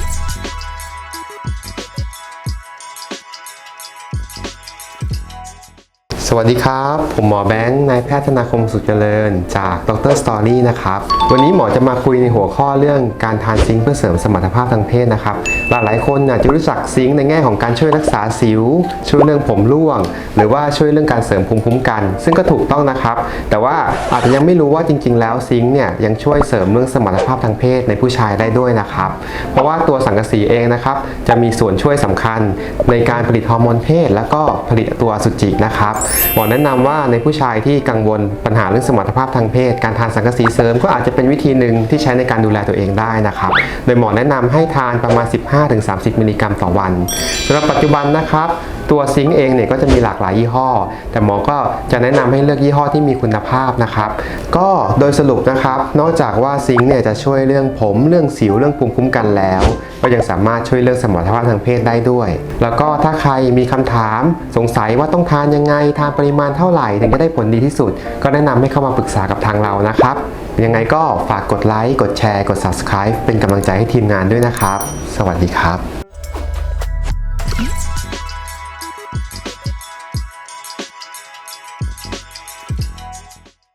ส วัสดีครับ ผมหมอแบงค์นายแพทย์ธนาคมสุขเจริญ จากดรสตอรี่นะครับ วันนี้หมอจะมาคุยในหัวข้อเรื่องการทานซิงค์เพื่อเสริมสมรรถภาพทางเพศนะครับ หลายๆคนอาจจะรู้จักซิงค์ในแง่ของการช่วยรักษาสิว ช่วยเรื่องผมร่วง หรือว่าช่วยเรื่องการเสริมภูมิคุ้มกัน ซึ่งก็ถูกต้องนะครับ แต่ว่าอาจจะยังไม่รู้ว่าจริง ๆ แล้วซิงค์เนี่ยยังช่วยเสริมเรื่องสมรรถภาพทางเพศในผู้ชายได้ด้วยนะครับ เพราะว่าตัวสังกะสีเองนะครับจะมีส่วนช่วยสำคัญในการผลิตฮอร์โมนเพศ แล้วก็ผลิตตัวสุจินะครับ หมอแนะนำว่าในผู้ชายที่กังวลปัญหาเรื่องสมรรถภาพทางเพศ การทานสังกะสีเสริมก็อาจจะเป็นวิธีหนึ่งที่ใช้ในการดูแลตัวเองได้นะครับ โดยหมอแนะนำให้ทานประมาณ 15-30 มิลลิกรัมต่อวันสำหรับปัจจุบันนะครับ ตัวซิงค์เองเนี่ยก็จะมีหลากหลายยี่ห้อ แต่หมอก็จะแนะนำให้เลือกยี่ห้อที่มีคุณภาพนะครับ ก็โดยสรุปนะครับ นอกจากว่าซิงค์เนี่ยจะช่วยเรื่องผมเรื่องสิวเรื่องภูมิคุ้มกันแล้ว ก็ยังสามารถช่วยเรื่องสมรรถภาพทางเพศได้ด้วย แล้วก็ถ้าใครมีคำถามสงสัยว่าต้องทานยังไงทานปริมาณเท่าไหร่ถึงจะได้ผลดีที่สุด ก็แนะนำให้เข้ามาปรึกษากับทางเรานะครับยังไงก็ฝากกดไลค์กดแชร์กด subscribe เป็นกำลังใจให้ทีมงานด้วยนะครับ สวัสดีครับ